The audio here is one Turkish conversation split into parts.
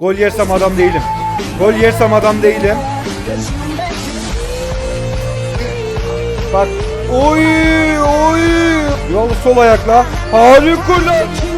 Gol yersem adam değilim. Gol yersem adam değilim. Bak. Oy oy. Yol sol ayakla. Harikulade.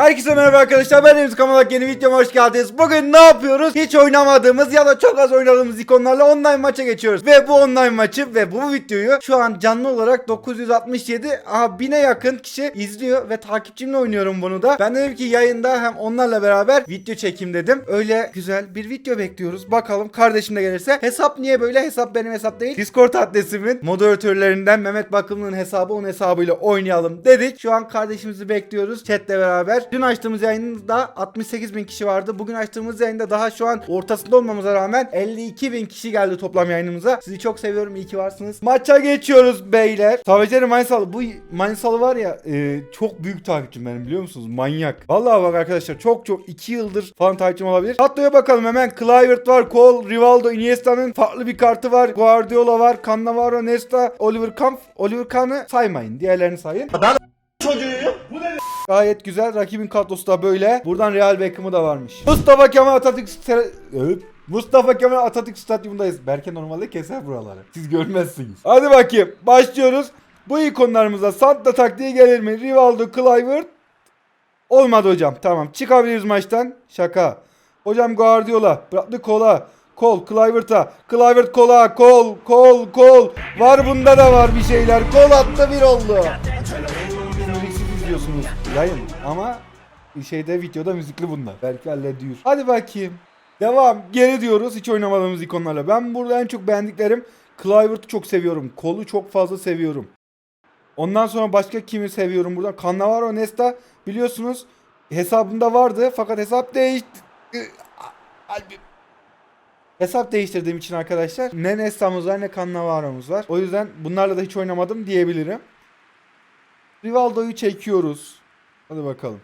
Herkese merhaba arkadaşlar ben Remzi Kamalak yeni videoma hoş geldiniz. Bugün ne yapıyoruz? Hiç oynamadığımız ya da çok az oynadığımız ikonlarla online maça geçiyoruz. Ve bu online maçı ve bu videoyu şu an canlı olarak 967 aha 1000'e yakın kişi izliyor ve takipçimle oynuyorum bunu da. Ben dedim ki yayında hem onlarla beraber video çekim dedim. Öyle güzel bir video bekliyoruz. Bakalım kardeşim de gelirse. Hesap niye böyle? Hesap benim hesap değil. Discord adresimin moderatörlerinden Mehmet Bakımlı'nın hesabı onun hesabıyla oynayalım dedik. Şu an kardeşimizi bekliyoruz chatle beraber. Dün açtığımız yayında 68 bin kişi vardı. Bugün açtığımız yayında daha şu an ortasında olmamıza rağmen 52 bin kişi geldi toplam yayınımıza. Sizi çok seviyorum. iyi ki varsınız. Maça geçiyoruz beyler. Savcıları Manisalı. Bu Manisalı var ya e, çok büyük takipçim benim biliyor musunuz? Manyak. Vallahi bak arkadaşlar çok çok 2 yıldır falan takipçim olabilir. Kadroya bakalım hemen. Kluivert var. Cole, Rivaldo, Iniesta'nın farklı bir kartı var. Guardiola var. Cannavaro, Nesta, Oliver Kahn. Oliver Kahn'ı saymayın. Diğerlerini sayın. Gayet güzel. Rakibin kadrosu da böyle. Buradan Real Beckham'ı da varmış. Mustafa Kemal Atatürk Evet. Mustafa Kemal Atatürk Stadyumundayız. Berke normalde keser buraları. Siz görmezsiniz. Hadi bakayım. Başlıyoruz. Bu ikonlarımıza Santa taktiği gelir mi? Rivaldo, Kluivert. Olmadı hocam. Tamam. Çıkabiliriz maçtan. Şaka. Hocam Guardiola. Bıraktı kola. Kol, Kluivert'a. Kluivert kola. Kol, kol, kol. Var bunda da var bir şeyler. Kol attı bir oldu. Müziksiz izliyorsunuz yayın ama şeyde videoda müzikli bunlar. Belki hallediyor. Hadi bakayım. Devam. Geri diyoruz hiç oynamadığımız ikonlarla. Ben burada en çok beğendiklerim Kluivert'ı çok seviyorum. Kolu çok fazla seviyorum. Ondan sonra başka kimi seviyorum burada? Cannavaro Nesta biliyorsunuz hesabımda vardı fakat hesap değişti. Hesap değiştirdiğim için arkadaşlar ne Nesta'mız var ne Cannavaro'muz var. O yüzden bunlarla da hiç oynamadım diyebilirim. Rivaldo'yu çekiyoruz. Hadi bakalım.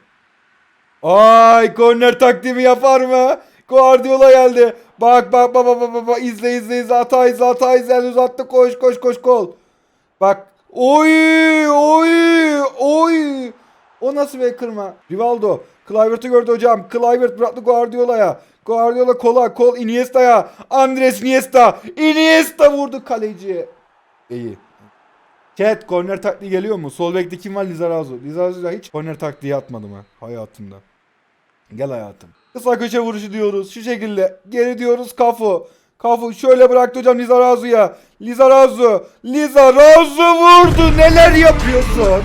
Ay korner taktiğimi yapar mı? Guardiola geldi. Bak bak bak bak bak bak, izle izle izle hata izle hata izle uzattı koş koş koş kol. Bak oy oy oy. O nasıl bir kırma? Rivaldo. Kluivert'ı gördü hocam. Kluivert bıraktı Guardiola'ya. Guardiola kola kol Iniesta'ya. Andres Iniesta. Iniesta vurdu kaleciye. İyi. Chat korner taktiği geliyor mu? Sol bekte kim var? Lizarazu. Lizarazu'ya hiç korner taktiği atmadım ha hayatımda. Gel hayatım. Kısa köşe vuruşu diyoruz. Şu şekilde. Geri diyoruz Kafu. Kafu şöyle bıraktı hocam Lizarazu'ya. Lizarazu. Lizarazu vurdu. Neler yapıyorsun?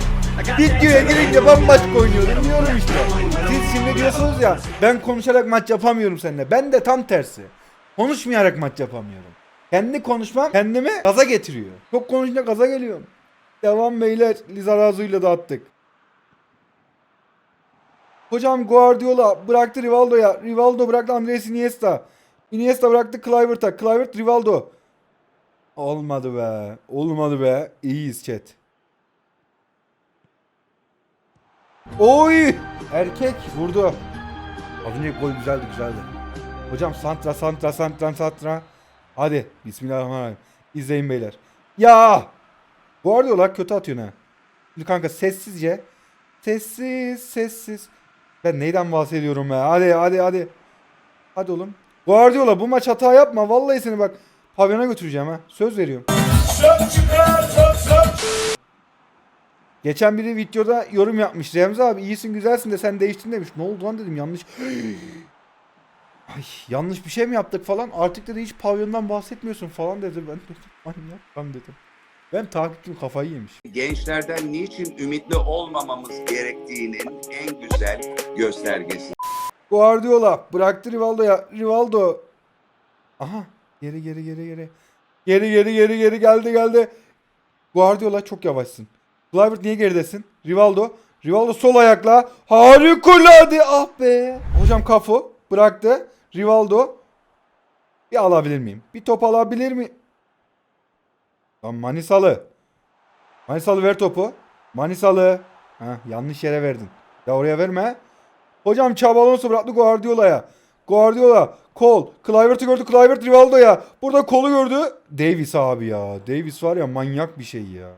Videoya girince bambaşka oynuyorum diyorum işte. Siz şimdi diyorsunuz ya ben konuşarak maç yapamıyorum seninle. Ben de tam tersi. Konuşmayarak maç yapamıyorum. Kendi konuşmam kendimi gaza getiriyor. Çok konuşunca gaza geliyorum. Devam beyler. Lizarazu'yla da attık. Hocam Guardiola bıraktı Rivaldo'ya. Rivaldo bıraktı Andres Iniesta. Iniesta bıraktı Kluivert'a. Kluivert Rivaldo. Olmadı be. Olmadı be. İyiyiz chat. Oy! Erkek vurdu. Az önceki gol güzeldi güzeldi. Hocam santra santra santra santra. Hadi bismillahirrahmanirrahim. İzleyin beyler. Ya! Guardiola kötü atıyorsun ha. Şimdi kanka sessizce. Sessiz sessiz. Ben neyden bahsediyorum ya? Hadi hadi hadi. Hadi oğlum. Guardiola bu maç hata yapma. Vallahi seni bak pavyona götüreceğim ha. Söz veriyorum. Geçen biri videoda yorum yapmış. Remzi abi iyisin güzelsin de sen değiştin demiş. Ne oldu lan dedim yanlış. Ay yanlış bir şey mi yaptık falan. Artık dedi hiç pavyondan bahsetmiyorsun falan dedi. Ben dedim manyak lan dedim. Ben takipçim kafayı yemiş. gençlerden niçin ümitli olmamamız gerektiğinin en güzel göstergesi. Guardiola bıraktı Rivaldo'ya. Rivaldo. Aha. Geri geri geri geri. Geri geri geri geri geldi geldi. Guardiola çok yavaşsın. Kluivert niye geridesin? Rivaldo. Rivaldo sol ayakla. Harikulade. Ah be. Hocam kafu. Bıraktı. Rivaldo. Bir alabilir miyim? Bir top alabilir mi? Lan Manisalı. Manisalı ver topu. Manisalı. Ha yanlış yere verdin. Ya oraya verme. Hocam Xabi Alonso bıraktı Guardiola'ya. Guardiola, Kol, Kluivert'ı gördü, Kluivert Rivaldo'ya. Burada kolu gördü. Davis abi ya. Davis var ya manyak bir şey ya.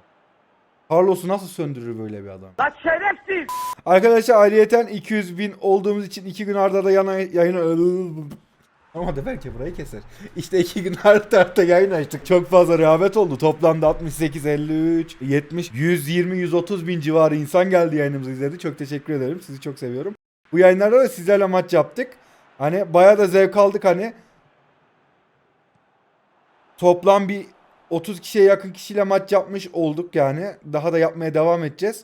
Carlos'u nasıl söndürür böyle bir adam? Lan şerefsiz! Arkadaşlar ayrıyeten 200 bin olduğumuz için 2 gün arda da yana yayını ama da belki burayı keser. İşte 2 gün arda arda yayın açtık. Çok fazla rağbet oldu. Toplamda 68, 53, 70, 120, 130 bin civarı insan geldi yayınımızı izledi. Çok teşekkür ederim. Sizi çok seviyorum. Bu yayınlarda da sizlerle maç yaptık. Hani bayağı da zevk aldık hani. Toplam bir 30 kişiye yakın kişiyle maç yapmış olduk yani. Daha da yapmaya devam edeceğiz.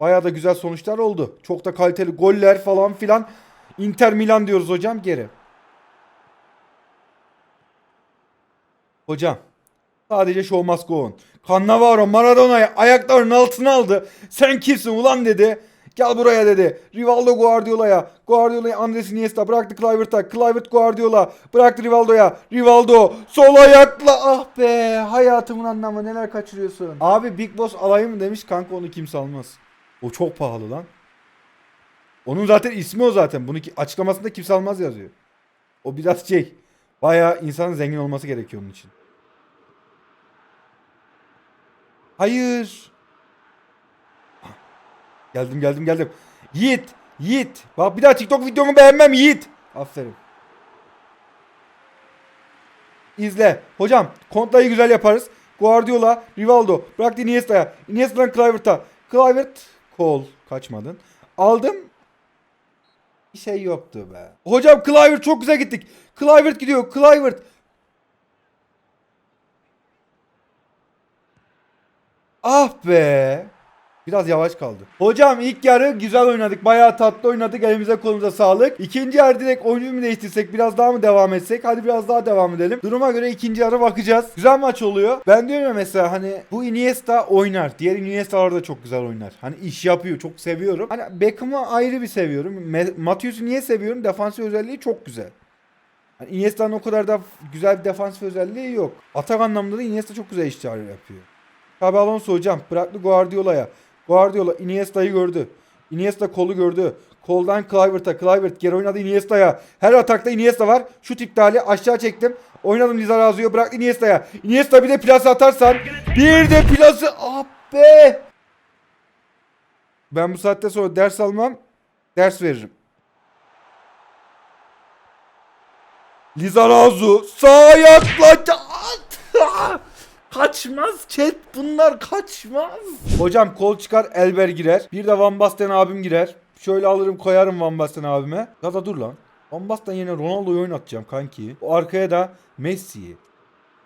Bayağı da güzel sonuçlar oldu. Çok da kaliteli goller falan filan. Inter Milan diyoruz hocam geri. Hocam. Sadece show must go on. Cannavaro Maradona'yı ayaklarının altına aldı. Sen kimsin ulan dedi. Gel buraya dedi. Rivaldo Guardiola'ya. Guardiola'yı Andres Iniesta bıraktı Kluivert'a. Kluivert Guardiola bıraktı Rivaldo'ya. Rivaldo sol ayakla ah be hayatımın anlamı neler kaçırıyorsun. Abi Big Boss alayım mı demiş kanka onu kimse almaz. O çok pahalı lan. Onun zaten ismi o zaten. Bunu ki- açıklamasında kimse almaz yazıyor. O biraz şey. Bayağı insanın zengin olması gerekiyor onun için. Hayır. Geldim geldim geldim. Yiğit. Yiğit. Bak bir daha TikTok videomu beğenmem Yiğit. Aferin. İzle. Hocam kontayı güzel yaparız. Guardiola, Rivaldo. Bıraktı Iniesta'ya. Iniesta'dan Kluivert'a. Kluivert. Kol. Kaçmadın. Aldım. Bir şey yoktu be. Hocam Kluivert çok güzel gittik. Kluivert gidiyor. Kluivert. Ah be. Biraz yavaş kaldı. Hocam ilk yarı güzel oynadık. Bayağı tatlı oynadık. Elimize kolumuza sağlık. İkinci yarı direkt oyuncu mu değiştirsek biraz daha mı devam etsek? Hadi biraz daha devam edelim. Duruma göre ikinci yarı bakacağız. Güzel maç oluyor. Ben diyorum ya mesela hani bu Iniesta oynar. Diğer Iniesta'lar da çok güzel oynar. Hani iş yapıyor. Çok seviyorum. Hani Beckham'ı ayrı bir seviyorum. Matius'u niye seviyorum? Defansif özelliği çok güzel. Hani Iniesta'nın o kadar da güzel bir defansif özelliği yok. Atak anlamında da Iniesta çok güzel işler yapıyor. Tabi Alonso hocam bıraktı Guardiola'ya. Guardiola Iniesta'yı gördü. Iniesta kolu gördü. Koldan Kluivert'a. Kluivert geri oynadı Iniesta'ya. Her atakta Iniesta var. Şut iptali aşağı çektim. Oynadım Lizarazu'yu bıraktı Iniesta'ya. Iniesta bir de plase atarsan. Bir de plase. Ah be. Ben bu saatte sonra ders almam. Ders veririm. Lizarazu sağ ayakla at. Kaçmaz chat bunlar kaçmaz. Hocam kol çıkar Elber girer. Bir de Van Basten abim girer. Şöyle alırım koyarım Van Basten abime. Da dur lan. Van Basten yerine Ronaldo'yu oynatacağım kanki. O arkaya da Messi'yi.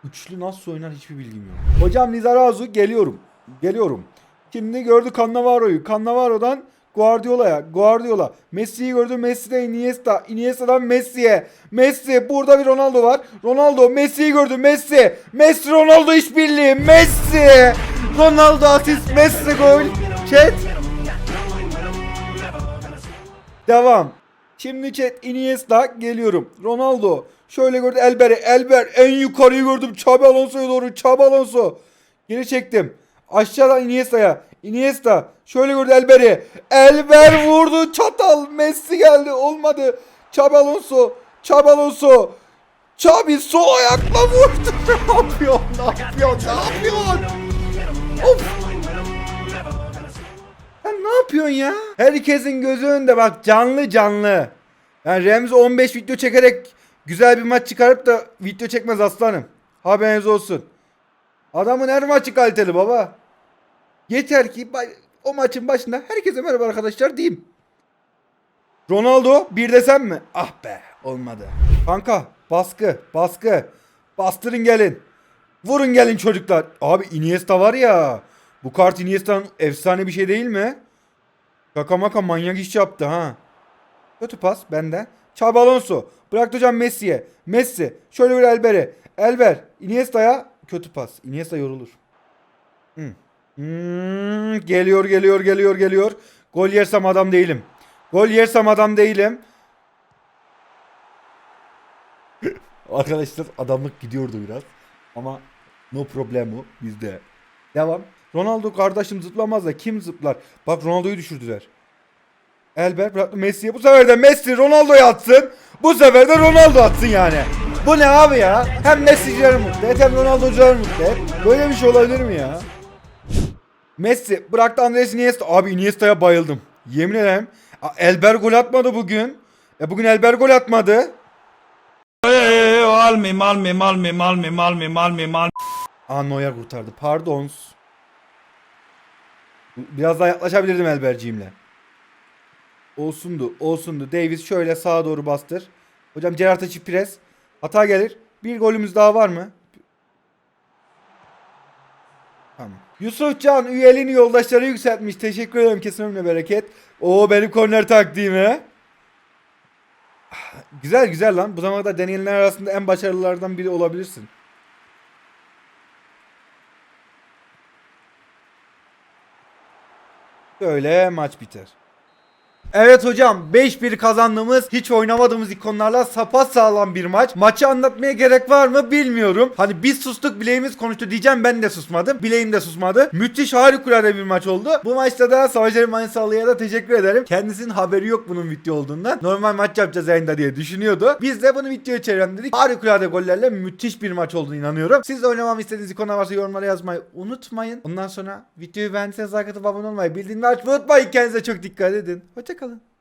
Üçlü nasıl oynar hiçbir bilgim yok. Hocam Lizarazu geliyorum. Geliyorum. Şimdi gördü Cannavaro'yu. Cannavaro'dan Guardiola'ya. Guardiola. Messi'yi gördü. Messi'den Iniesta. Iniesta'dan Messi'ye. Messi. Burada bir Ronaldo var. Ronaldo. Messi'yi gördü. Messi. Messi Ronaldo işbirliği. Messi. Ronaldo asist. Messi gol. Chat. Devam. Şimdi chat Iniesta geliyorum. Ronaldo. Şöyle gördü Elber'i. Elber en yukarıyı gördüm. Xabi Alonso'ya doğru. Xabi Alonso. Geri çektim. Aşağıdan Iniesta'ya. Iniesta. Şöyle gördü Elber'i. Elber vurdu. Çatal. Messi geldi. Olmadı. Xabi Alonso. Xabi Alonso. Xabi sol ayakla vurdu. ne yapıyorsun? Ne yapıyorsun? Ne yapıyorsun? Of. Sen ne yapıyorsun ya? Herkesin gözü önünde bak canlı canlı. Yani Remzi 15 video çekerek güzel bir maç çıkarıp da video çekmez aslanım. Haberiniz olsun. Adamın her maçı kaliteli baba. Yeter ki o maçın başında herkese merhaba arkadaşlar diyeyim. Ronaldo bir desem mi? Ah be olmadı. Kanka baskı baskı. Bastırın gelin. Vurun gelin çocuklar. Abi Iniesta var ya. Bu kart Iniesta'nın efsane bir şey değil mi? Kaka maka manyak iş yaptı ha. Kötü pas bende. Xabi Alonso. Bıraktı hocam Messi'ye. Messi. Şöyle bir Elber'e. Elber. Iniesta'ya. Kötü pas. Iniesta yorulur. Hmm. Hmm, geliyor geliyor geliyor geliyor. Gol yersem adam değilim. Gol yersem adam değilim. Arkadaşlar adamlık gidiyordu biraz. Ama no problemo bizde. Devam. Ronaldo kardeşim zıplamaz da kim zıplar? Bak Ronaldo'yu düşürdüler. Elber bıraktı Messi'ye. Bu sefer de Messi Ronaldo'ya atsın. Bu sefer de Ronaldo atsın yani. Bu ne abi ya? Hem Messi'ciler mutlu et hem Ronaldo'cular mutlu. Böyle bir şey olabilir mi ya? Messi bıraktı Andres Iniesta. Abi Iniesta'ya bayıldım. Yemin ederim. Elber gol atmadı bugün. Ya bugün Elber gol atmadı. Almi, Malmi, Malmi, Malmi, Malmi, Malmi, Malmi. Aa Neuer kurtardı. Pardon. Biraz daha yaklaşabilirdim Elberciğimle. Olsundu. Olsundu. Davis şöyle sağa doğru bastır. Hocam Gerard açı pres. Hata gelir. Bir golümüz daha var mı? Tamam. Yusufcan üyeliğini yoldaşları yükseltmiş. Teşekkür ederim kesin ömrüne bereket. Oo benim korner taktiğimi. Güzel güzel lan. Bu zamana kadar deneyenler arasında en başarılılardan biri olabilirsin. Böyle maç biter. Evet hocam 5-1 kazandığımız hiç oynamadığımız ikonlarla sapa sağlam bir maç. Maçı anlatmaya gerek var mı bilmiyorum. Hani biz sustuk bileğimiz konuştu diyeceğim ben de susmadım. Bileğim de susmadı. Müthiş harikulade bir maç oldu. Bu maçta da Savaşları Mansalı'ya da teşekkür ederim. Kendisinin haberi yok bunun video olduğundan. Normal maç yapacağız yayında diye düşünüyordu. Biz de bunu videoya çevirelim dedik. Harikulade gollerle müthiş bir maç olduğunu inanıyorum. Siz de oynamamı istediğiniz ikonlar varsa yorumlara yazmayı unutmayın. Ondan sonra videoyu beğendiyseniz like atıp abone olmayı bildirimleri açmayı unutmayın. Kendinize çok dikkat edin. Hoşçakalın. década.